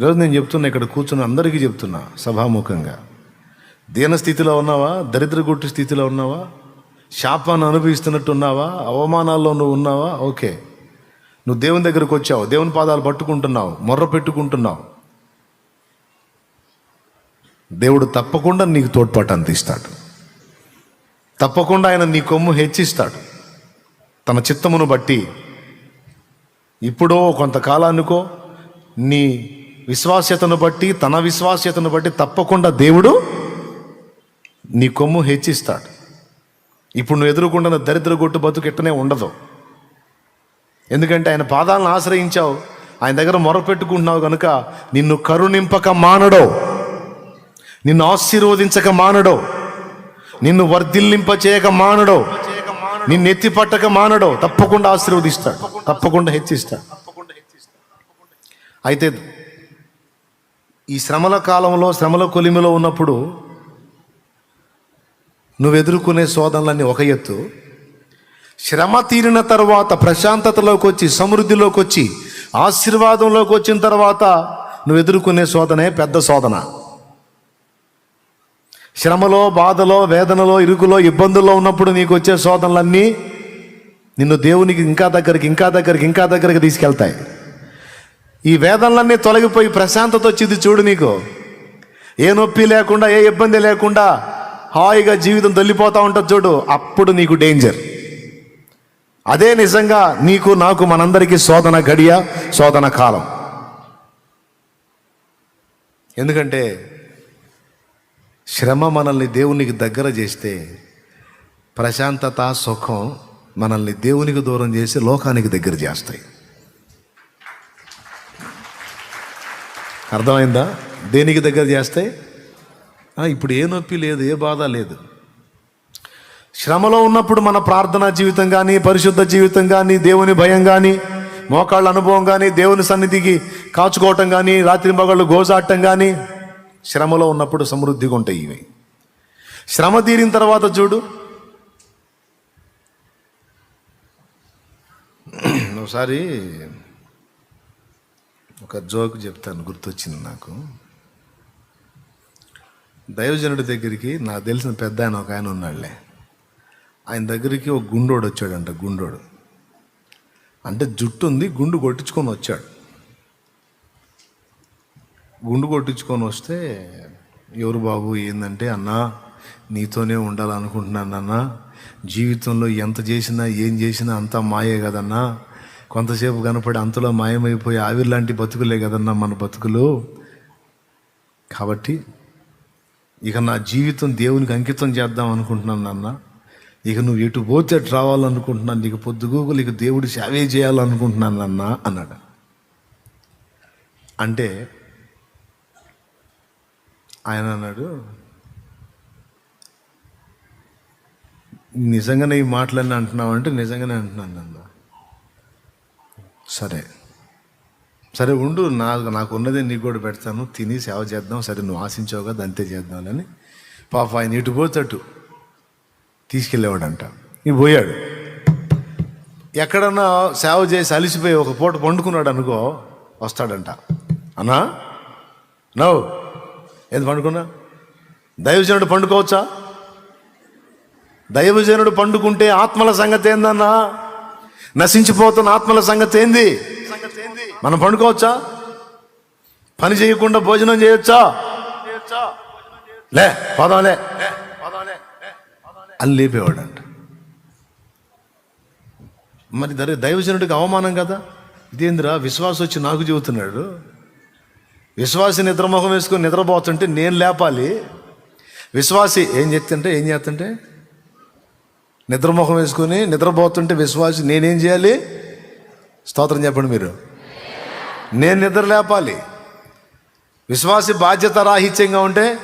ఈరోజు నేను చెప్తున్నా ఇక్కడ కూర్చున్న అందరికీ చెప్తున్నా సభాముఖంగా. దీనస్థితిలో ఉన్నావా? దరిద్రగుట్టు స్థితిలో ఉన్నావా? శాపాన్ని అనుభవిస్తున్నట్టు ఉన్నావా అవమానాల్లో నువ్వు ఉన్నావా? ఓకే. నువ్వు దేవుని దగ్గరకు వచ్చావు దేవుని పాదాలు పట్టుకుంటున్నావు మొర్ర పెట్టుకుంటున్నావు. దేవుడు తప్పకుండా నీకు తోడ్పాటు అందిస్తాడు తప్పకుండా ఆయన నీ కొమ్ము హెచ్చిస్తాడు. తన చిత్తమును బట్టి ఇప్పుడో కొంతకాలానికో నీ విశ్వాస్యతను బట్టి తన విశ్వాస్యతను బట్టి తప్పకుండా దేవుడు నీ కొమ్ము హెచ్చిస్తాడు. ఇప్పుడు నువ్వు ఎదుర్కొంటున్న దరిద్ర గొట్టు బతుకు ఎట్టనే ఉండదు. ఎందుకంటే ఆయన పాదాలను ఆశ్రయించావు. ఆయన దగ్గర మొరపెట్టుకుంటున్నావు కనుక నిన్ను కరుణింపక మానడో. నిన్ను ఆశీర్వదించక మానడో. నిన్ను వర్ధిల్లింప చేయక మానడో. నిన్ను ఎత్తి పట్టక మానడో. తప్పకుండా ఆశీర్వదిస్తాడు. తప్పకుండా హెచ్చిస్తాడు. అయితే ఈ శ్రమల కాలంలో శ్రమల కొలిమిలో ఉన్నప్పుడు నువ్వు ఎదుర్కొనే శోధనలన్నీ ఒక ఎత్తు. శ్రమ తీరిన తర్వాత ప్రశాంతతలోకి వచ్చి సమృద్ధిలోకి వచ్చి ఆశీర్వాదంలోకి వచ్చిన తర్వాత నువ్వు ఎదుర్కొనే శోధనే పెద్ద శోధన. శ్రమలో బాధలో వేదనలో ఇరుకులో ఇబ్బందుల్లో ఉన్నప్పుడు నీకు వచ్చే శోధనలన్నీ నిన్ను దేవునికి ఇంకా దగ్గరికి ఇంకా దగ్గరికి ఇంకా దగ్గరికి తీసుకెళ్తాయి. ఈ వేదనలన్నీ తొలగిపోయి ప్రశాంతత వచ్చింది చూడు నీకు. ఏ నొప్పి లేకుండా ఏ ఇబ్బంది లేకుండా హాయిగా జీవితం దొల్లిపోతూ ఉంటుంది చూడు అప్పుడు నీకు డేంజర్ అదే నిజంగా నీకు నాకు మనందరికీ శోధన గడియ శోధన కాలం. ఎందుకంటే శ్రమ మనల్ని దేవునికి దగ్గర చేస్తే ప్రశాంతత సుఖం మనల్ని దేవునికి దూరం చేసి లోకానికి దగ్గర చేస్తాయి. అర్థమైందా? దేనికి దగ్గర చేస్తే? ఇప్పుడు ఏ నొప్పి లేదు ఏ బాధ లేదు. శ్రమలో ఉన్నప్పుడు మన ప్రార్థనా జీవితం కానీ పరిశుద్ధ జీవితం కానీ దేవుని భయం కానీ మోకాళ్ళ అనుభవం కానీ దేవుని సన్నిధికి కాచుకోవటం కానీ రాత్రి మగళ్ళు గోజాడటం కానీ శ్రమలో ఉన్నప్పుడు సమృద్ధిగా ఉంటాయి ఇవి. శ్రమ తీరిన తర్వాత చూడు. ఒకసారి ఒక జోక్ చెప్తాను గుర్తొచ్చింది నాకు. దైవజనుడి దగ్గరికి నాకు తెలిసిన పెద్ద ఆయన ఒక ఆయన ఉన్నాడులే. ఆయన దగ్గరికి ఒక గుండోడు వచ్చాడంట గుండోడు. అంటే జుట్టు ఉంది గుండు కొట్టించుకొని వచ్చాడు. గుండు కొట్టించుకొని వస్తే ఎవరు బాబు ఏందంటే అన్నా నీతోనే ఉండాలనుకుంటున్నాను అన్నా జీవితంలో ఎంత చేసినా ఏం చేసినా అంతా మాయే కదన్నా. కొంతసేపు కనపడి అంతలో మాయమైపోయి ఆవిరి లాంటి బతుకులే కదన్నా మన బతుకులు. కాబట్టి ఇక నా జీవితం దేవునికి అంకితం చేద్దాం అనుకుంటున్నాను నాన్న. ఇక నువ్వు ఎటు పోతే రావాలనుకుంటున్నాను. నీకు పొద్దుగూకులు ఇక దేవుడు సేవే చేయాలనుకుంటున్నాను నాన్న అన్నాడు. అంటే ఆయన అన్నాడు నిజంగానే ఈ మాటలన్నీ అంటున్నావు అంటే నిజంగానే అంటున్నాను నన్ను. సరే. సరే ఉండు నా నాకు ఉన్నదే నీకు కూడా పెడతాను. తిని సేవ చేద్దాం. సరే నువ్వు ఆశించావు కదా అంతే చేద్దామని పాప ఆయన ఇటు పోతట్టు తీసుకెళ్ళేవాడంట. నీ పోయాడు. ఎక్కడన్నా సేవ చేసి అలిసిపోయి ఒక పూట పండుకున్నాడు అనుకో వస్తాడంట. అన్నా? నవ్వు ఏది పండుకున్నా? దైవజనుడు పండుకోవచ్చా? దైవజనుడు పండుకుంటే ఆత్మల సంగతి ఏందన్నా? నశించిపోతున్న ఆత్మల సంగతి ఏంది? మనం పండుకోవచ్చా? పని చేయకుండా భోజనం చేయొచ్చా? లే పోదాంలే. అని లేపేవాడంట. మరి దరి దైవజనుడికి అవమానం కదా? ఇదేందిరా విశ్వాసం వచ్చి నాకు చెబుతున్నాడు? విశ్వాసి నిద్రముఖం వేసుకొని నిద్రపోతుంటే నేను లేపాలి. విశ్వాసి ఏం చేస్తుంటే ఏం చేస్తుంటే నిద్రముఖం వేసుకొని నిద్రపోతుంటే విశ్వాసి నేనేం చేయాలి? స్తోత్రం చెప్పండి మీరు. నేను నిద్ర లేపాలి. విశ్వాసి బాధ్యత రాహిత్యంగా ఉంటే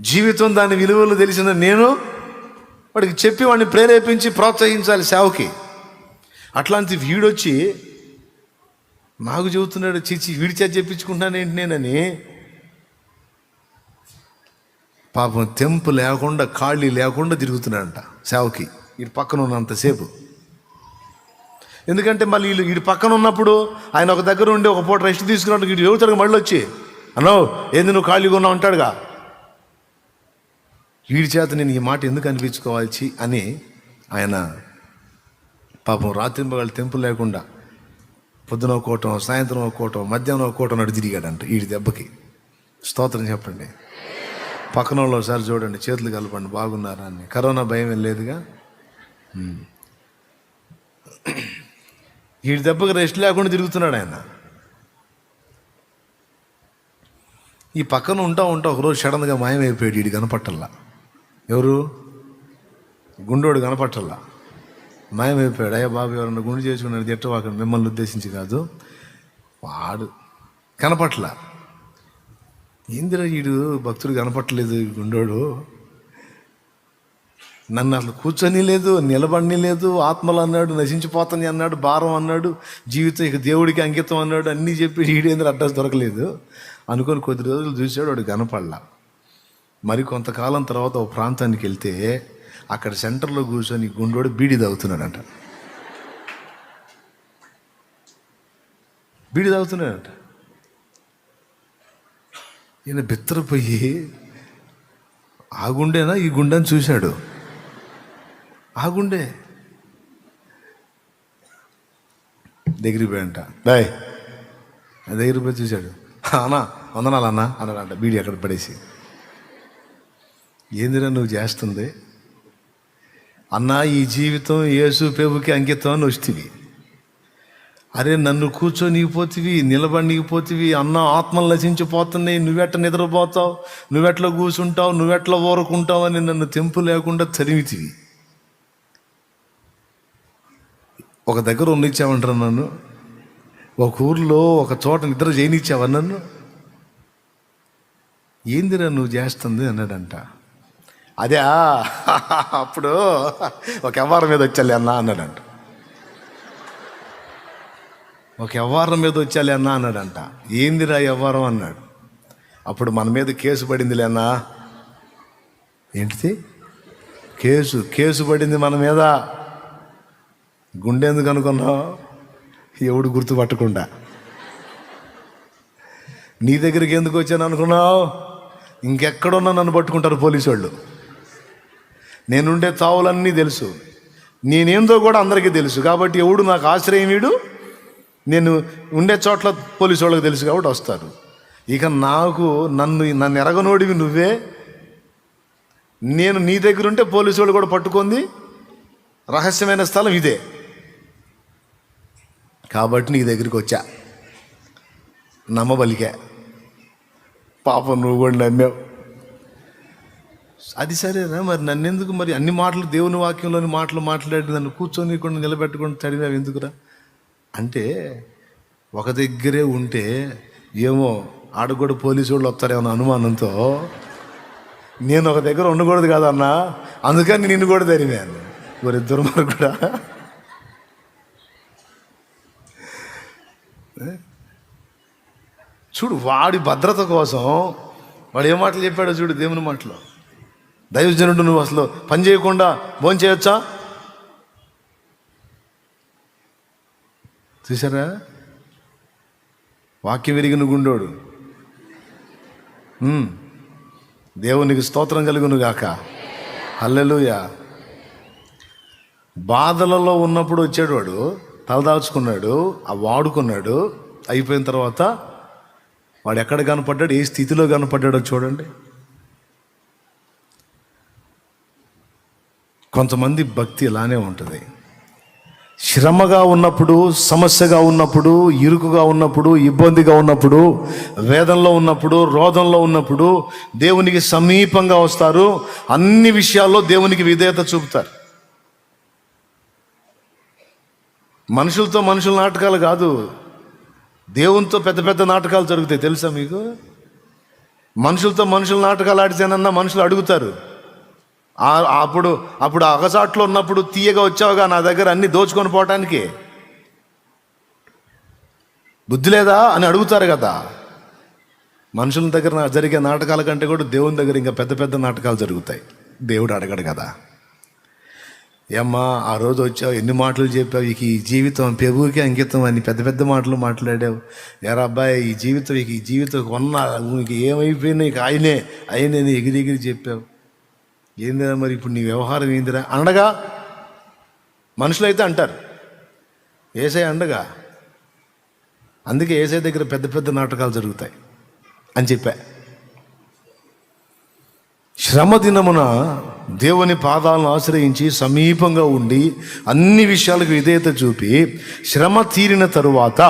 జీవితం దాని విలువలు తెలిసిన నేను వాడికి చెప్పి వాడిని ప్రేరేపించి ప్రోత్సహించాలి సేవకి. అట్లాంటి వీడొచ్చి నాకు చెబుతున్నాడు చీచి వీడి చేత చెప్పించుకుంటాను ఏంటి నేనని? పాపం తెంపు లేకుండా ఖాళీ లేకుండా తిరుగుతున్నాడంట. సేవకి వీడి పక్కన ఉన్నంతసేపు ఎందుకంటే మళ్ళీ వీళ్ళు వీడి పక్కన ఉన్నప్పుడు ఆయన ఒక దగ్గర ఉండి ఒక పూట రెస్ట్ తీసుకున్నట్టు వీడు చెబుతాడు మళ్ళీ వచ్చి అన్నో ఏంది నువ్వు ఖాళీగా ఉన్నావు అంటాడుగా. వీడి చేత నేను ఈ మాట ఎందుకు అనిపించుకోవాల్సి అని ఆయన పాపం రాత్రి పగలు తెంపు లేకుండా పొద్దున ఒక్కోటం సాయంత్రం ఒక్కోటం మధ్యాహ్నం ఒక కోటం నడు తిరిగాడంట వీడి దెబ్బకి. స్తోత్రం చెప్పండి. పక్కన వాళ్ళు ఒకసారి చూడండి చేతులు కలపండి బాగున్నారా అని. కరోనా భయం లేదుగా? వీడి దెబ్బకి రెస్ట్ లేకుండా తిరుగుతున్నాడు ఆయన. ఈ పక్కన ఉంటా ఉంటా ఒకరోజు సడన్గా మాయమైపోయాడు వీడు కనపట్టల్లా. ఎవరు? గుండోడు కనపట్టల్లా. మాయమైపోయాడు. అయ్యా బాబు ఎవరన్నా గుండు చేసుకున్నాడు తిట్టవాక మిమ్మల్ని ఉద్దేశించి కాదు. వాడు కనపట్ల ఇందిరా వీడు భక్తుడు కనపట్టలేదు గుండోడు. నన్ను అసలు కూర్చొని లేదు నిలబడిని లేదు ఆత్మలు అన్నాడు నశించిపోతుంది అన్నాడు భారం అన్నాడు జీవితం ఇక దేవుడికి అంకితం అన్నాడు అన్నీ చెప్పి ఈడేంద్ర అడ్రస్ దొరకలేదు. అనుకొని కొద్ది రోజులు చూశాడు వాడు కనపడలా. మరి కొంతకాలం తర్వాత ఒక ప్రాంతానికి వెళ్తే అక్కడ సెంటర్లో కూర్చొని గుండోడు బీడి తాగుతున్నాడంట. బీడి తాగుతున్నాడంట. ఈయన బిత్తరపోయి ఆ గుండెనా? ఈ గుండెని చూశాడు. ఆ గుండె. దగ్గరికి పోయంట బాయ్. దగ్గరికి పోయి చూశాడు. అన్నా వందనాలు అన్నా అన్నాడంట. బీడి అక్కడ పడేసి. ఏందిరా నువ్వు చేస్తుంది? అన్నా ఈ జీవితం యేసు పేపుకి అంకితం అని వస్తుంది అరే నన్ను కూర్చొని పోతివి పోతివి అన్న ఆత్మలు నశించిపోతున్నాయి నువ్వెట్ట నిద్రపోతావు నువ్వెట్లా కూర్చుంటావు నువ్వెట్లా ఊరుకుంటావు అని నన్ను తెంపు లేకుండా తరిమితివి. ఒక దగ్గర ఉండిచ్చావంటారు నన్ను. ఒక ఊర్లో ఒక చోట నిద్ర చేయనిచ్చావా నన్ను? ఏందిరా నువ్వు చేస్తుంది అన్నాడంట. అదే అప్పుడు ఒక వ్యవహారం మీద వచ్చాలి అన్న అన్నాడంట. ఒక వ్యవహారం మీద వచ్చాలి అన్నా అన్నాడంట. ఏందిరా వ్యవహారం అన్నాడు. అప్పుడు మన మీద కేసు పడిందిలే అన్నా. ఏంటిది? కేసు కేసు పడింది మన మీద. గుండె ఎందుకు అనుకున్నావు? ఎవడు గుర్తుపట్టకుండా. నీ దగ్గరికి ఎందుకు వచ్చాను అనుకున్నావు? ఇంకెక్కడున్నా నన్ను పట్టుకుంటారు పోలీసు వాళ్ళు నేనుండే తావులన్నీ తెలుసు. నేనేందో కూడా అందరికీ తెలుసు. కాబట్టి ఎవడు నాకు ఆశ్రయం వీడు నేను ఉండే చోట్ల పోలీసు వాళ్ళకి తెలుసు కాబట్టి వస్తారు ఇక నాకు నన్ను నన్ను ఎరగనోడివి నువ్వే. నేను నీ దగ్గర ఉంటే పోలీసు వాళ్ళు కూడా పట్టుకుంది. రహస్యమైన స్థలం ఇదే. కాబట్టి నీ దగ్గరికి వచ్చా. నమ్మబలికా. పాపం నువ్వు కూడా నమ్మావు. అది సరేనా మరి నన్నెందుకు మరి అన్ని మాటలు దేవుని వాక్యంలోని మాటలు మాట్లాడి నన్ను కూర్చొని నిలబెట్టుకుని చదివావు ఎందుకురా? అంటే ఒక దగ్గరే ఉంటే ఏమో ఆడ కూడా పోలీసు వాళ్ళు వస్తారేమో అనుమానంతో నేను ఒక దగ్గర ఉండకూడదు కదన్నా అందుకని నిన్ను కూడా తరిమాను. మరి దుర్మార్ కూడా చూడు వాడి భద్రత కోసం వాడు ఏ మాటలు చెప్పాడో చూడు దేవుని మాటలో. దైవజనుడు నువ్వు అసలు పని చేయకుండా భోజనం చూసారా వాక్యం విరిగిన గుండోడు. దేవునికి స్తోత్రం కలుగును గాక. హల్లెలూయా. బాధలలో ఉన్నప్పుడు వచ్చాడు వాడు తలదాచుకున్నాడు ఆ వాడుకున్నాడు అయిపోయిన తర్వాత వాడు ఎక్కడ కనపడ్డాడు ఏ స్థితిలో కనపడ్డాడో చూడండి. కొంతమంది భక్తి ఇలానే ఉంటుంది. శ్రమగా ఉన్నప్పుడు సమస్యగా ఉన్నప్పుడు ఇరుకుగా ఉన్నప్పుడు ఇబ్బందిగా ఉన్నప్పుడు వేదంలో ఉన్నప్పుడు రోధంలో ఉన్నప్పుడు దేవునికి సమీపంగా వస్తారు. అన్ని విషయాల్లో దేవునికి విధేయత చూపుతారు. మనుషులతో మనుషుల నాటకాలు కాదు. దేవునితో పెద్ద పెద్ద నాటకాలు జరుగుతాయి. తెలుసా మీకు? మనుషులతో మనుషుల నాటకాలు ఆడితేనన్నా మనుషులు అడుగుతారు. అప్పుడు అప్పుడు అగసాట్లో ఉన్నప్పుడు తీయగా వచ్చావుగా నా దగ్గర అన్ని దోచుకొని పోవటానికి? బుద్ధి లేదా అని అడుగుతారు కదా. మనుషుల దగ్గర జరిగే నాటకాల కంటే కూడా దేవుని దగ్గర ఇంకా పెద్ద పెద్ద నాటకాలు జరుగుతాయి. దేవుడు అడగడు కదా. ఏమ్మా ఆ రోజు వచ్చావు ఎన్ని మాటలు చెప్పావు ఇక ఈ జీవితం పెరుగుకి అంకితం అని పెద్ద పెద్ద మాటలు మాట్లాడావు. ఎరా అబ్బాయి ఈ జీవితం ఇక ఈ జీవితం కొన్న నీకు ఏమైపోయినా ఇక ఆయనే ఆయనే ఎగిరి ఎగిరి చెప్పావు. ఏందిరా మరి ఇప్పుడు నీ వ్యవహారం ఏందిరా? అనగా మనుషులైతే అంటారు. ఏసై అండగా అందుకే ఏసై దగ్గర పెద్ద పెద్ద నాటకాలు జరుగుతాయి అని చెప్పా. శ్రమ దినమున దేవుని పాదాలను ఆశ్రయించి సమీపంగా ఉండి అన్ని విషయాలకు విధేయత చూపి శ్రమ తీరిన తరువాత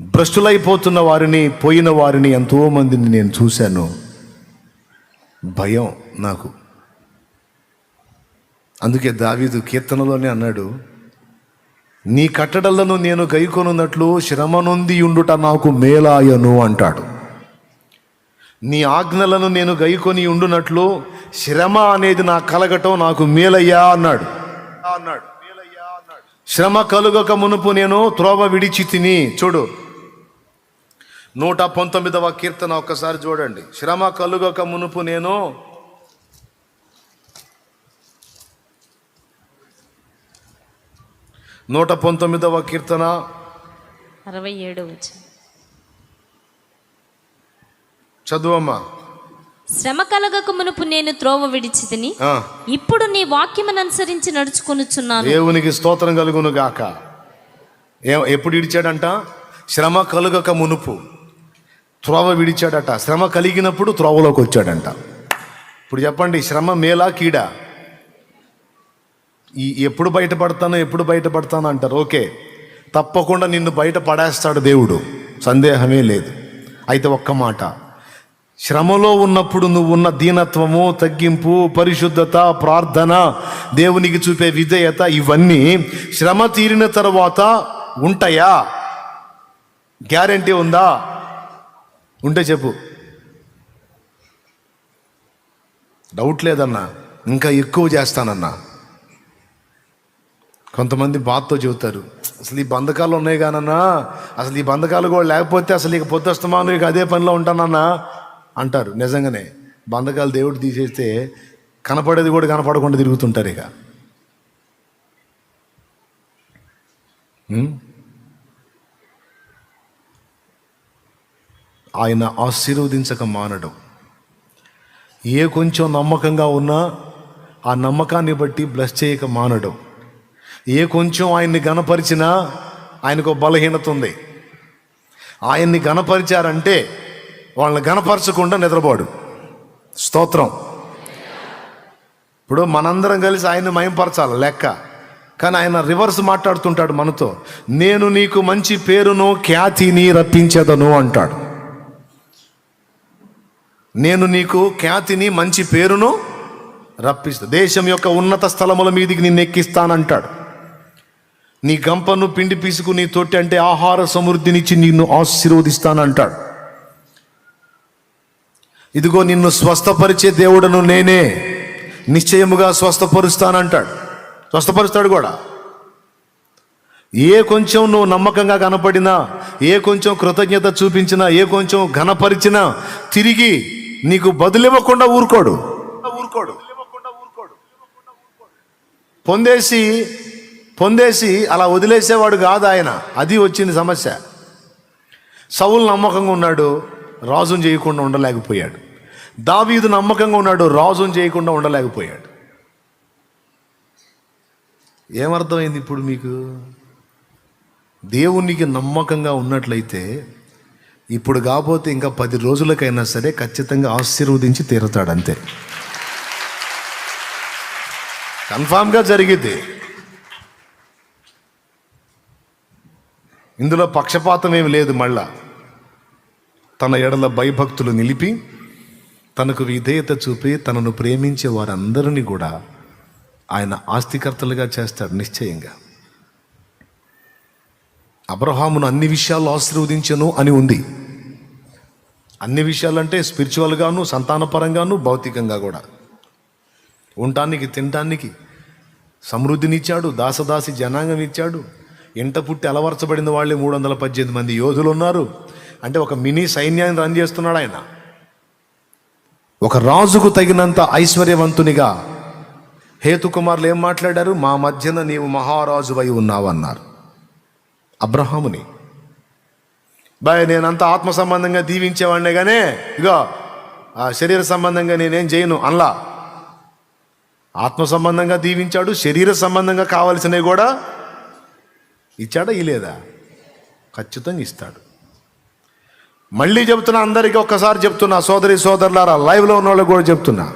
భ్రష్టులైపోతున్న వారిని పోయిన వారిని ఎంతో మందిని నేను చూశాను. భయం నాకు. అందుకే దావీదు కీర్తనలోనే అన్నాడు నీ కట్టడలను నేను గైకొనున్నట్లు శ్రమ నొంది ఉండుట నాకు మేలాయను అంటాడు. నీ ఆజ్ఞలను నేను గైకొని ఉండునట్లు శ్రమ అనేది నా కలగటం నాకు మేలయ్యా అన్నాడు అన్నాడు. శ్రమ కలుగక మునుపు నేను త్రోవ విడిచి తిని చూడు నూట పంతొమ్మిదవ కీర్తన ఒక్కసారి చూడండి. శ్రమ కలుగక మునుపు నేను నూట పంతొమ్మిదవ కీర్తన అరవై ఏడు చదువమ్మా. శ్రమ కలగక మునుపు నేను త్రోవ విడిచి తిని ఆ, ఇప్పుడు నీ వాక్యమును అనుసరించి నడుచుకొనుచున్నాను. దేవునికి స్తోత్రం కలుగును గాక. ఎప్పుడు ఇడిచాడంట? శ్రమ కలుగక మునుపు. త్రోవ విడిచాడట. శ్రమ కలిగినప్పుడు త్రోవలోకి వచ్చాడంట. ఇప్పుడు చెప్పండి శ్రమ మేలా కీడా? ఈ ఎప్పుడు బయటపడతానో ఎప్పుడు బయటపడతానో అంటారు. ఓకే. తప్పకుండా నిన్ను బయట పడేస్తాడు దేవుడు. సందేహమే లేదు. అయితే ఒక్క మాట. శ్రమలో ఉన్నప్పుడు నువ్వు ఉన్న దీనత్వము తగ్గింపు పరిశుద్ధత ప్రార్థన దేవునికి చూపే విధేయత ఇవన్నీ శ్రమ తీరిన తర్వాత ఉంటాయా? గ్యారంటీ ఉందా? ఉంటే చెప్పు. డౌట్ లేదన్నా ఇంకా ఎక్కువ చేస్తానన్నా. కొంతమంది బాధతో చెబుతారు అసలు ఈ బంధకాలు ఉన్నాయి కానన్నా అసలు ఈ బంధకాలు కూడా లేకపోతే అసలు ఇక పొద్దుస్తమాను ఇక అదే పనిలో ఉంటానన్నా అంటారు. నిజంగానే బంధకాలు దేవుడు తీసేస్తే కనపడేది కూడా కనపడకుండా తిరుగుతుంటారు ఇక. ఆయన ఆశీర్వదించక మానడం. ఏ కొంచెం నమ్మకంగా ఉన్నా ఆ నమ్మకాన్ని బట్టి బ్లెస్ చేయక మానడం. ఏ కొంచెం ఆయన్ని గనపరిచినా ఆయనకు ఒక బలహీనత ఉంది. ఆయన్ని గనపరిచారంటే వాళ్ళని గనపరచకుండా నిద్రపోడు. స్తోత్రం. ఇప్పుడు మనందరం కలిసి ఆయన్ని మయంపరచాలి లెక్క. కానీ ఆయన రివర్స్ మాట్లాడుతుంటాడు మనతో. నేను నీకు మంచి పేరును ఖ్యాతిని రప్పించేదను అంటాడు. నేను నీకు ఖ్యాతిని మంచి పేరును రప్పిస్తా. దేశం యొక్క ఉన్నత స్థలముల మీదికి నిన్ను ఎక్కిస్తానంటాడు. నీ గంపను పిండి పీసుకు నీ తొట్టి అంటే ఆహార సమృద్ధినిచ్చి నిన్ను ఆశీర్వదిస్తానంటాడు. ఇదిగో నిన్ను స్వస్థపరిచే దేవుడను నేనే నిశ్చయముగా స్వస్థపరుస్తానంటాడు. స్వస్థపరుస్తాడు కూడా. ఏ కొంచెం నువ్వు నమ్మకంగా కనపడినా ఏ కొంచెం కృతజ్ఞత చూపించినా ఏ కొంచెం ఘనపరిచినా తిరిగి నీకు బదులివ్వకుండా ఊరుకోడు. ఊరుకోడు. పొందేసి పొందేసి అలా వదిలేసేవాడు కాదు ఆయన. అది వచ్చింది సమస్య. సౌలు నమ్మకంగా ఉన్నాడు రాజును చేయకుండా ఉండలేకపోయాడు. దావీదు నమ్మకంగా ఉన్నాడు రాజును చేయకుండా ఉండలేకపోయాడు. ఏమర్థమైంది ఇప్పుడు మీకు? దేవునికి నమ్మకంగా ఉన్నట్లయితే ఇప్పుడు కాకపోతే ఇంకా పది రోజులకైనా సరే ఖచ్చితంగా ఆశీర్వదించి తీరుతాడు అంతే కన్ఫామ్గా జరిగింది ఇందులో పక్షపాతం ఏమి లేదు మళ్ళా. తన ఎడల భయభక్తులు నిలిపి తనకు విధేయత చూపి తనను ప్రేమించే వారందరినీ కూడా ఆయన ఆస్తికర్తలుగా చేస్తాడు నిశ్చయంగా. అబ్రహామును అన్ని విషయాల్లో ఆశీర్వదించను అని ఉంది. అన్ని విషయాలంటే స్పిరిచువల్గాను సంతానపరంగాను భౌతికంగా కూడా. ఉండటానికి తినటానికి సమృద్ధినిచ్చాడు దాసదాసి జనాంగం ఇచ్చాడు ఇంట పుట్టి అలవర్చబడిన వాళ్ళే మూడు వందల పద్దెనిమిది మంది యోధులు ఉన్నారు అంటే ఒక మినీ సైన్యాన్ని రన్ చేస్తున్నాడు ఆయన. ఒక రాజుకు తగినంత ఐశ్వర్యవంతునిగా హేతుకుమార్లు ఏం మాట్లాడారు? మా మధ్యన నీవు మహారాజువై ఉన్నావు ఉన్నావన్నారు. అబ్రహాముని. బాయ్ నేనంతా ఆత్మ సంబంధంగా దీవించేవాడినే కానీ ఇగో ఆ శరీర సంబంధంగా నేనేం చేయను అనలా. ఆత్మ సంబంధంగా దీవించాడు శరీర సంబంధంగా కావలసినవి కూడా ఇచ్చాడా ఇలేదా ఖచ్చితంగా ఇస్తాడు. మళ్ళీ చెబుతున్నా అందరికీ ఒక్కసారి చెప్తున్నా సోదరి సోదరులారా లైవ్లో ఉన్న వాళ్ళకి కూడా చెప్తున్నా.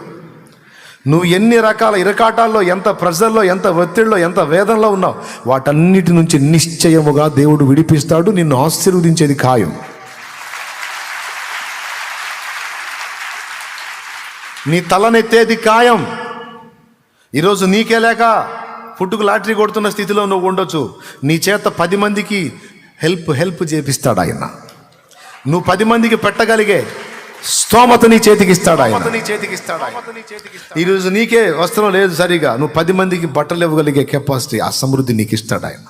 నువ్వు ఎన్ని రకాల ఇరకాటాల్లో ఎంత ప్రజల్లో ఎంత ఒత్తిడిలో ఎంత వేదనలో ఉన్నావు వాటన్నిటి నుంచి నిశ్చయముగా దేవుడు విడిపిస్తాడు నిన్ను ఆశీర్వదించేది ఖాయం. నీ తలనెత్తేది ఖాయం. ఈరోజు నీకే లేక పుట్టుకు లాటరీ కొడుతున్న స్థితిలో నువ్వు ఉండొచ్చు. నీ చేత పది మందికి హెల్ప్ హెల్ప్ చేపిస్తాడు ఆయన. నువ్వు పది మందికి పెట్టగలిగే స్తోమత నీ చేతికి ఇస్తాడు ఆయన. ఈరోజు నీకే వస్త్రం లేదు సరిగా. నువ్వు పది మందికి బట్టలు ఇవ్వగలిగే కెపాసిటీ ఆ సమృద్ధి నీకు ఇస్తాడు ఆయన.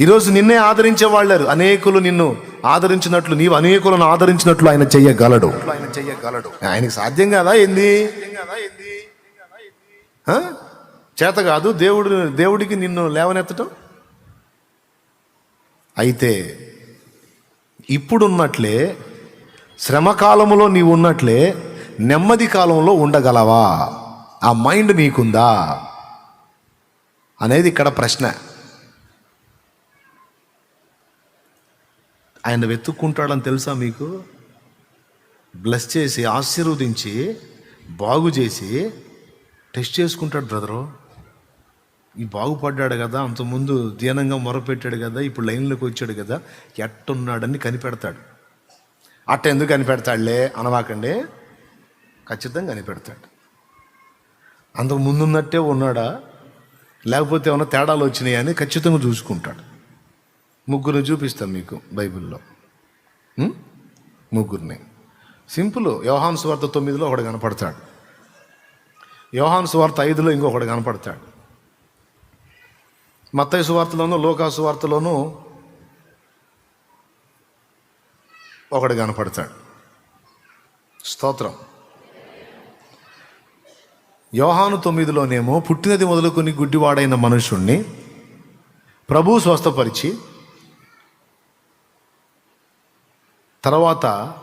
ఈరోజు నిన్నే ఆదరించే వాళ్ళారు అనేకులు నిన్ను ఆదరించినట్లు నీవు అనేకులను ఆదరించినట్లు ఆయన చెయ్యగలడు. ఆయన చెయ్యగలడు. ఆయనకి సాధ్యం కాదా ఏంది? చేత కాదు దేవుడు దేవుడికి నిన్ను లేవనెత్తటం? అయితే ఇప్పుడున్నట్లే శ్రమకాలంలో నీవు ఉన్నట్లే నెమ్మది కాలంలో ఉండగలవా? ఆ మైండ్ నీకుందా? అనేది ఇక్కడ ప్రశ్న. ఆయన వెతుక్కుంటాడని తెలుసా మీకు? బ్లెస్ చేసి ఆశీర్వదించి బాగు చేసి టెస్ట్ చేసుకుంటాడు బ్రదరు. ఈ బాగుపడ్డాడు కదా అంతకుముందు దీనంగా మొరపెట్టాడు కదా ఇప్పుడు లైన్లోకి వచ్చాడు కదా ఎట్టున్నాడని కనిపెడతాడు. అట్ట ఎందుకు కనిపెడతాడులే అనవాకండి. ఖచ్చితంగా కనిపెడతాడు. అంతకు ముందున్నట్టే ఉన్నాడా? లేకపోతే ఏమైనా తేడాలు వచ్చినాయని ఖచ్చితంగా చూసుకుంటాడు. ముగ్గురు చూపిస్తాం మీకు బైబిల్లో. ముగ్గురిని. సింపుల్. యోహాన్ స్వార్థ తొమ్మిదిలో ఒకడు కనపడతాడు. యోహాన్ స్వార్థ ఐదులో ఇంకొకడు కనపడతాడు. మత్తయ్య సువార్తలోనూ లోకా సువార్తలోనూ ఒకడు కనపడతాడు. స్తోత్రం. యోహాను తొమ్మిదిలోనేమో పుట్టినది మొదలుకొని గుడ్డివాడైన మనుషుణ్ణి ప్రభు స్వస్థపరిచి తర్వాత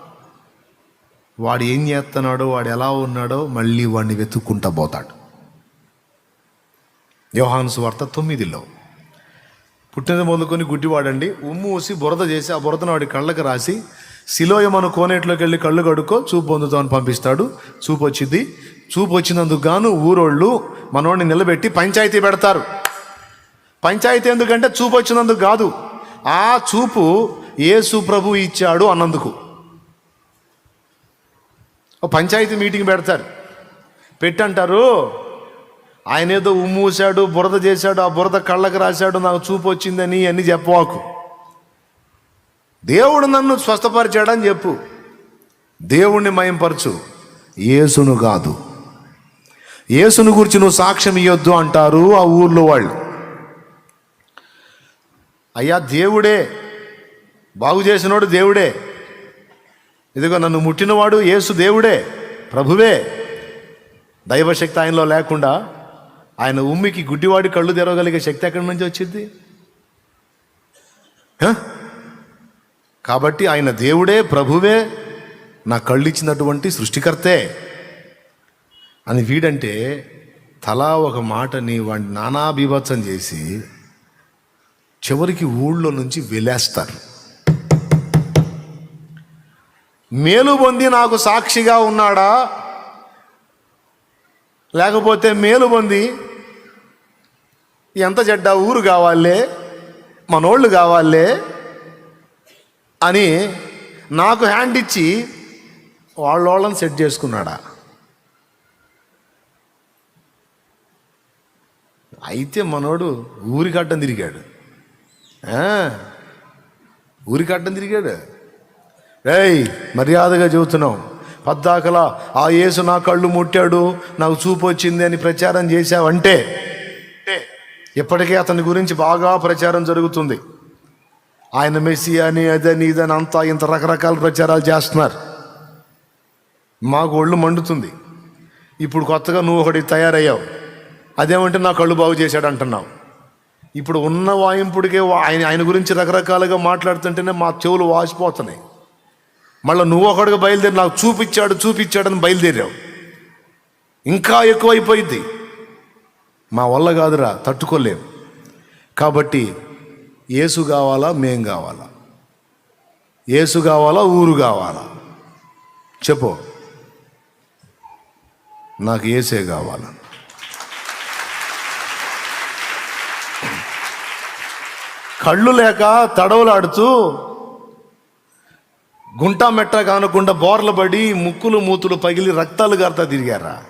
వాడు ఏం చేస్తున్నాడో వాడు ఎలా ఉన్నాడో మళ్ళీ వాడిని వెతుక్కుంటా పోతాడు. యోహాను వార్త తొమ్మిదిలో. పుట్టినది మొదలుకొని గుడ్డివాడండి ఉమ్ము ఊసి బురద చేసి ఆ బురదను వాడి కళ్ళకు రాసి శిలోయమను కోనేట్లోకి వెళ్ళి కళ్ళు కడుక్కో చూపు పొందుతామని పంపిస్తాడు. చూపు వచ్చింది. చూపు వచ్చినందుకు గాను ఊరోళ్ళు మనోడిని నిలబెట్టి పంచాయతీ పెడతారు. పంచాయతీ ఎందుకంటే చూపు వచ్చినందుకు కాదు. ఆ చూపు యేసు ప్రభు ఇచ్చాడు అన్నందుకు. ఓ పంచాయతీ మీటింగ్ పెడతారు. పెట్టంటారు ఆయన ఏదో ఉమ్మూసాడు బురద చేశాడు ఆ బురద కళ్ళకు రాశాడు నాకు చూపు వచ్చిందని అన్ని చెప్పవాకు. దేవుడు నన్ను స్వస్థపరిచాడని చెప్పు. దేవుణ్ణి మయంపరచు. యేసును కాదు. యేసును గురించి నువ్వు సాక్ష్యం ఇవ్వద్దు అంటారు ఆ ఊర్లో వాళ్ళు. అయ్యా దేవుడే. బాగు చేసినోడు దేవుడే. ఇదిగో నన్ను ముట్టినవాడు యేసు దేవుడే ప్రభువే. దైవశక్తి ఆయనలో లేకుండా ఆయన ఉమ్మికి గుడ్డివాడి కళ్ళు తెరవగలిగే శక్తి ఎక్కడి నుంచి వచ్చింది? కాబట్టి ఆయన దేవుడే ప్రభువే నా కళ్ళు ఇచ్చినటువంటి సృష్టికర్తే. అని వీడంటే తలా ఒక మాటని వాడిని నానా బీభత్సం చేసి చివరికి ఊళ్ళో నుంచి వెలేస్తారు మేలు పొంది నాకు సాక్షిగా ఉన్నాడా? లేకపోతే మేలు పొంది ఎంత చెడ్డ ఊరు కావాలే? మనోళ్ళు కావాలే? అని నాకు హ్యాండ్ ఇచ్చి వాళ్ళోళ్ళని సెట్ చేసుకున్నాడా. అయితే మనోడు ఊరికి అడ్డం తిరిగాడు. ఆ, ఊరికి తిరిగాడు. ఏయ్ మర్యాదగా చెబుతున్నాం పద్దాకలా ఆ యేసు నా కళ్ళు ముట్టాడు నాకు చూపు వచ్చింది అని ప్రచారం చేశావంటే ఇప్పటికే అతని గురించి బాగా ప్రచారం జరుగుతుంది. ఆయన మెస్సి అని అదని ఇదని అంతా ఇంత రకరకాల ప్రచారాలు చేస్తున్నారు. మాకు ఒళ్ళు మండుతుంది. ఇప్పుడు కొత్తగా నువ్వు ఒకటి తయారయ్యావు. అదేమంటే నా కళ్ళు బాగు చేశాడు అంటున్నావు. ఇప్పుడు ఉన్న వాయింపుడికే ఆయన ఆయన గురించి రకరకాలుగా మాట్లాడుతుంటేనే మా చెవులు వాసిపోతున్నాయి. మళ్ళీ నువ్వు ఒకడికి బయలుదేరి నాకు చూపించాడు చూపించాడని బయలుదేరావు. ఇంకా ఎక్కువైపోయింది మా వల్ల కాదురా తట్టుకోలేం. కాబట్టి ఏసు కావాలా? మేం కావాలా? ఏసు కావాలా? ఊరు కావాలా? చెప్పు. నాకు ఏసే కావాలా? కళ్ళు లేక తడవలాడుతూ గుంట మెట్ట కానకుండా బోర్లు పడి ముక్కులు మూతులు పగిలి రక్తాలు గారుతా తిరిగారా?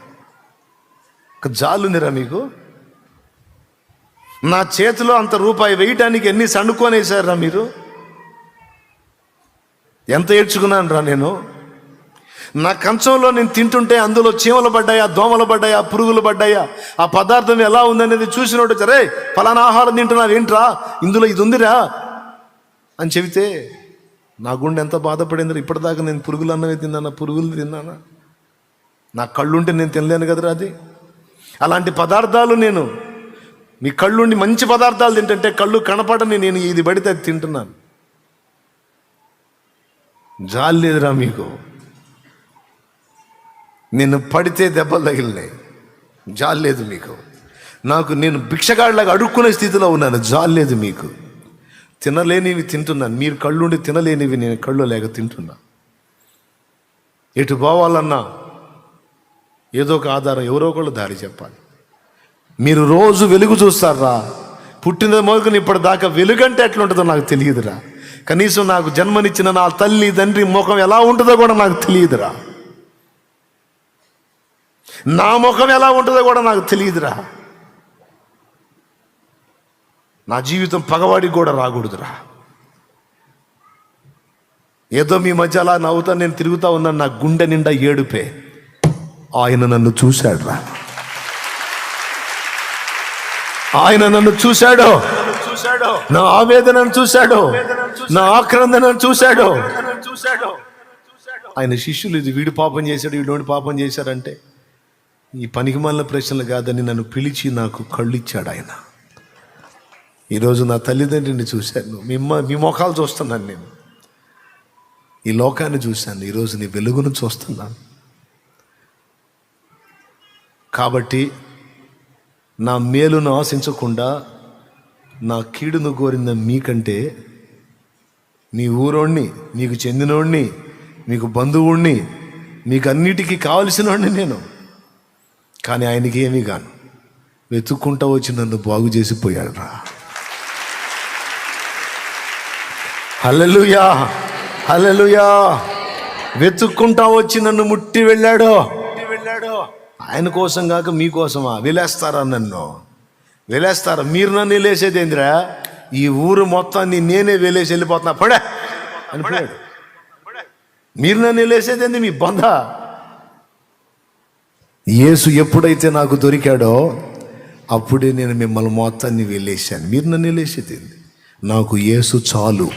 ఒక జాలుందిరా మీకు? నా చేతిలో అంత రూపాయి వేయటానికి ఎన్ని సణుకోనేశారా మీరు? ఎంత ఏడ్చుకున్నాను రా నేను? నా కంచంలో నేను తింటుంటే అందులో చీమలు పడ్డాయా దోమలు పడ్డాయా పురుగులు పడ్డాయా? ఆ పదార్థం ఎలా ఉందనేది చూసినోడు సరే ఫలానా ఆహారం తింటున్నారు ఏంట్రా? ఇందులో ఇది ఉందిరా? అని చెబితే నా గుండె ఎంత బాధపడింది ఇప్పటిదాకా నేను పురుగులు అన్నవి తిన్నానా? పురుగులు తిన్నానా? నా కళ్ళుంటే నేను తినలేను కదరా అది? అలాంటి పదార్థాలు నేను మీ కళ్ళుండి మంచి పదార్థాలు తింటుంటే కళ్ళు కనపడని నేను ఇది పడితే అది తింటున్నాను. జాలి లేదురా మీకు. నేను పడితే దెబ్బలు తగిలినాయి. జాలి లేదు మీకు. నాకు నేను భిక్షగాడిలాగా అడుక్కునే స్థితిలో ఉన్నాను. జాలి లేదు మీకు. తినలేనివి తింటున్నాను. మీరు కళ్ళుండి తినలేనివి నేను కళ్ళు లేక తింటున్నా. ఎటు పోవాలన్నా ఏదో ఒక ఆధారం ఎవరో ఒకళ్ళు దారి చెప్పాలి. మీరు రోజు వెలుగు చూస్తారా? పుట్టిన మొదలుకొని ఇప్పటిదాకా వెలుగంటే ఎట్లుంటుందో నాకు తెలియదురా. కనీసం నాకు జన్మనిచ్చిన నా తల్లి తండ్రి ముఖం ఎలా ఉంటుందో కూడా నాకు తెలియదురా. నా ముఖం ఎలా ఉంటుందో కూడా నాకు తెలియదురా. నా జీవితం పగవాడికి కూడా రాకూడదురా. ఏదో మీ మధ్య అలా నవ్వుతా నేను తిరుగుతా ఉన్నాను నా గుండె నిండా ఏడుపే. ఆయన నన్ను చూశాడు రా ఆయన నన్ను చూశాడు. నా ఆవేదనను చూశాడు. నా ఆక్రందనను చూశాడు. ఆయన శిష్యులు ఇది వీడు పాపం చేశాడు వీడు పాపం చేశారంటే ఈ పనికి మాలిన ప్రశ్నలు కాదని నన్ను పిలిచి నాకు కళ్ళు ఇచ్చాడు ఆయన ఈరోజు నా తల్లిదండ్రిని చూశాను. మీ మ- మీ ముఖాలు చూస్తున్నాను నేను. ఈ లోకాన్ని చూశాను. ఈరోజు నీ వెలుగును చూస్తున్నాను. కాబట్టి నా మేలును ఆశించకుండా నా కీడును కోరిన మీకంటే మీ ఊరోణ్ణి మీకు చెందినోణ్ణి మీకు బంధువుణ్ణి మీకు అన్నిటికీ కావలసినోడిని నేను. కానీ ఆయనకి ఏమీ కాను. వెతుక్కుంటా వచ్చి నన్ను బాగు చేసిపోయాడు రా హలలుయా హలలుయా వెతుక్కుంటా వచ్చి నన్ను ముట్టి వెళ్ళాడో ముట్టి వెళ్ళాడో. ఆయన కోసం కాక మీకోసమా వెలేస్తారా నన్ను? వెలేస్తారా? మీరు నన్ను వెళ్ళేసేది ఏందిరా? ఈ ఊరు మొత్తాన్ని నేనే వెలేసి వెళ్ళిపోతున్నా. పడే! అని పోయాడు. మీరు నన్ను వెళ్ళేసేది ఏంది మీ బంధ యేసు ఎప్పుడైతే నాకు దొరికాడో అప్పుడే నేను మిమ్మల్ని మొత్తాన్ని వెళ్ళేసాను మీరు నన్ను వెళ్ళేసేది ఏంది? నాకు యేసు చాలు.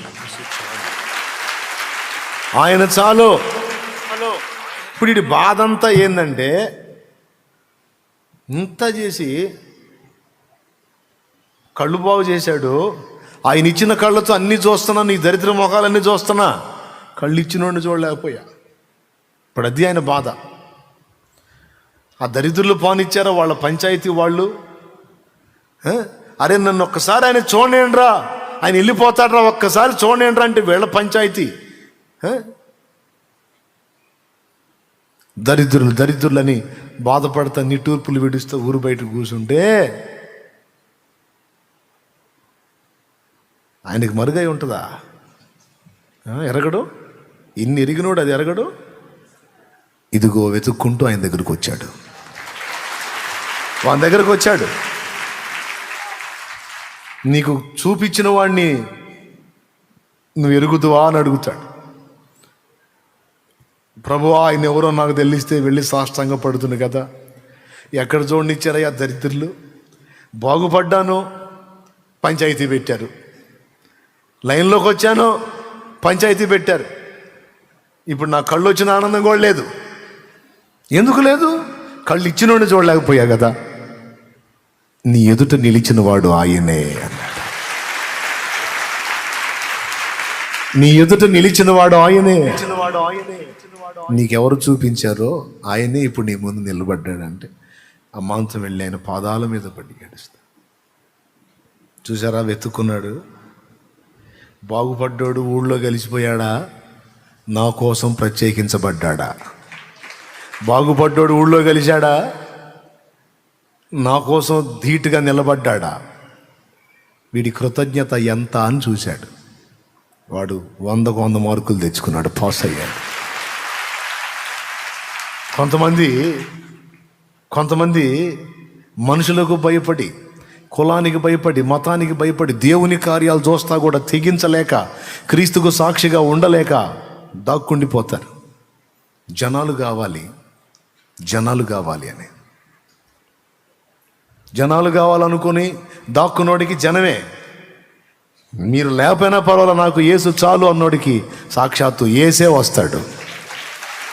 ఆయన చాలు. ఇప్పుడు ఇది బాధ అంతా ఏంటంటే ఇంత చేసి కళ్ళు బాగు చేశాడు. ఆయన ఇచ్చిన కళ్ళతో అన్నీ చూస్తున్నా నీ దరిద్ర ముఖాలన్నీ చూస్తున్నా. కళ్ళు ఇచ్చినోడిని చూడలేకపోయా. ఇప్పుడు అది ఆయన బాధ. ఆ దరిద్రులు పానిచ్చారా వాళ్ళ పంచాయతీ వాళ్ళు? అరే నన్ను ఒక్కసారి ఆయన చూడండిరా. ఆయన వెళ్ళిపోతాడ్రా ఒక్కసారి చూడండిరా అంటే వీళ్ళ పంచాయతీ. దరిద్రులు దరిద్రులని బాధపడతా నిట్టూర్పులు విడుస్తూ ఊరు బయట కూర్చుంటే ఆయనకి మరుగై ఉంటుందా? ఎరగడు? ఇన్ని ఎరిగినోడు అది ఎరగడు? ఇదిగో వెతుక్కుంటూ ఆయన దగ్గరకు వచ్చాడు. వాని దగ్గరకు వచ్చాడు. నీకు చూపించిన వాడిని నువ్వు ఎరుగుదువా అని అడుగుతాడు. ప్రభు ఆయన ఎవరో నాకు తెలిస్తే వెళ్ళి సాష్టంగా పడుతుంది కదా. ఎక్కడ చూడనిచ్చారయ్యా దరిద్రులు. బాగుపడ్డాను పంచాయతీ పెట్టారు. లైన్లోకి వచ్చాను పంచాయతీ పెట్టారు. ఇప్పుడు నా కళ్ళు వచ్చిన ఆనందం కూడా లేదు. ఎందుకు లేదు? కళ్ళు ఇచ్చినోడిని చూడలేకపోయా కదా. నీ ఎదుట నిలిచిన వాడు ఆయనే అన్నాడు. నీ ఎదుట నిలిచిన వాడు ఆయనే. నీకెవరు చూపించారో ఆయనే ఇప్పుడు నీ ముందు నిలబడ్డాడంటే ఆ మాంసం వెళ్ళి ఆయన పాదాల మీద పడి ఏడుస్తా. చూసారా వెతుక్కున్నాడు. బాగుపడ్డాడు ఊళ్ళో కలిసిపోయాడా నా కోసం ప్రత్యేకించబడ్డాడా? బాగుపడ్డాడు ఊళ్ళో కలిశాడా నా కోసం ధీటుగా నిలబడ్డాడా? వీడి కృతజ్ఞత ఎంత అని చూశాడు. వాడు వందకు వంద మార్కులు తెచ్చుకున్నాడు పాస్ అయ్యాడు. కొంతమంది కొంతమంది మనుషులకు భయపడి కులానికి భయపడి మతానికి భయపడి దేవుని కార్యాలు చూస్తా కూడా తెగించలేక క్రీస్తుకు సాక్షిగా ఉండలేక దాక్కుండిపోతారు. జనాలు కావాలి జనాలు కావాలి అని. జనాలు కావాలనుకుని దాక్కునోడికి జనమే. మీరు లేకపోయినా పర్వాలేదు నాకు ఏసు చాలు అన్నోడికి సాక్షాత్తు ఏసే వస్తాడు.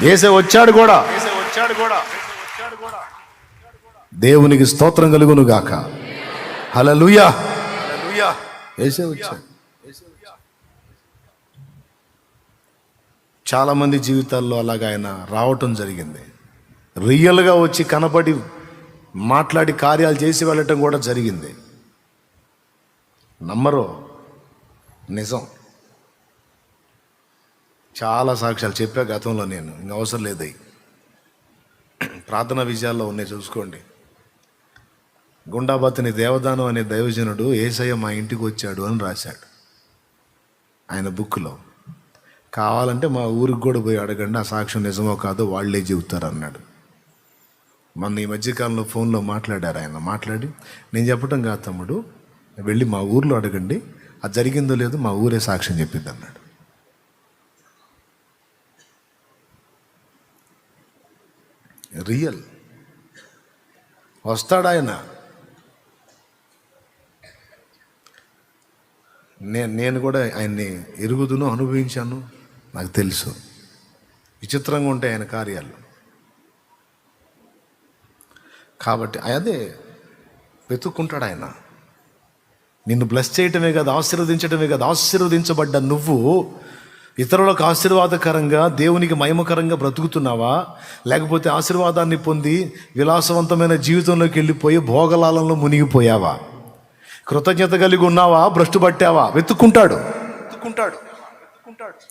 ఏసే వచ్చాడు కూడా. వచ్చాడు కూడా. దేవునికి స్తోత్రం కలుగును గాక. హలలుయా ఏసే వచ్చాడు. చాలా మంది జీవితాల్లో అలాగ ఆయన రావటం జరిగింది. రియల్గా వచ్చి కనపడి మాట్లాడి కార్యాలు చేసి వెళ్ళటం కూడా జరిగింది. నమ్మరు. నిజం. చాలా సాక్ష్యాలు చెప్పా గతంలో నేను. ఇంక అవసరం లేదు ప్రార్థన విజయాల్లో ఉన్నాయి చూసుకోండి. గుండాబాతిని దేవదానం అనే దైవజనుడు ఏసయ్య మా ఇంటికి వచ్చాడు అని రాశాడు. ఆయన బుక్లో కావాలంటే మా ఊరికి కూడా పోయి అడగండి ఆ సాక్ష్యం నిజమో కాదో వాళ్ళే చెబుతారు అన్నాడు. మొన్న ఈ మధ్యకాలంలో ఫోన్లో మాట్లాడారు ఆయన. మాట్లాడి నేను చెప్పటం కాదు తమ్ముడు వెళ్ళి మా ఊర్లో అడగండి అది జరిగిందో లేదో మా ఊరే సాక్ష్యం చెప్పింది అన్నాడు రియల్. వస్తాడు ఆయన నేను నేను కూడా ఆయన్ని ఎరుగుదును అనుభవించాను. నాకు తెలుసు. విచిత్రంగా ఉంటాయి ఆయన కార్యాలు. కాబట్టి అదే వెతుక్కుంటాడు ఆయన నిన్ను బ్లెస్ చేయటమే కాదు ఆశీర్వదించటమే కాదు ఆశీర్వదించబడ్డ నువ్వు ఇతరులకు ఆశీర్వాదకరంగా దేవునికి మహిమకరంగా బ్రతుకుతున్నావా? లేకపోతే ఆశీర్వాదాన్ని పొంది విలాసవంతమైన జీవితంలోకి వెళ్ళిపోయి భోగలాలంలో మునిగిపోయావా? కృతజ్ఞత కలిగి ఉన్నావా? భ్రష్టు పట్టావా? వెతుక్కుంటాడు. వెతుక్కుంటాడు.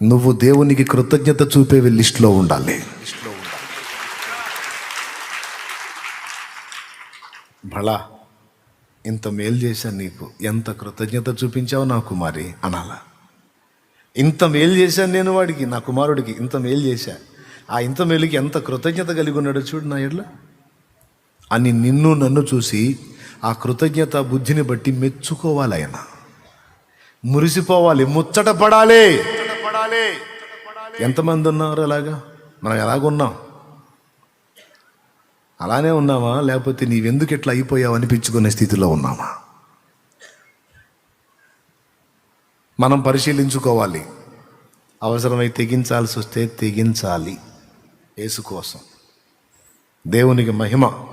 నువ్వు దేవునికి కృతజ్ఞత చూపే లిస్టులో ఉండాలి. బళా ఇంత మేలు చేశాను నీకు. ఎంత కృతజ్ఞత చూపించావు నా కుమారి? అనాలా. ఇంత మేలు చేశాను నేను వాడికి నా కుమారుడికి ఇంత మేలు చేశా. ఆ ఇంత మేలుకి ఎంత కృతజ్ఞత కలిగి ఉన్నాడో చూడు నా ఎడ్ల. అని నిన్ను నన్ను చూసి ఆ కృతజ్ఞత బుద్ధిని బట్టి మెచ్చుకోవాలి ఆయన మురిసిపోవాలి ముచ్చట పడాలి. ఎంతమంది ఉన్నారు అలాగా? మనం ఎలాగున్నాం? అలానే ఉన్నామా? లేకపోతే నీవెందుకు ఇట్లా అయిపోయావు అనిపించుకునే స్థితిలో ఉన్నామా? మనం పరిశీలించుకోవాలి. అవసరమై తెగించాల్సి వస్తే తెగించాలి. యేసు కోసం. దేవునికి మహిమ.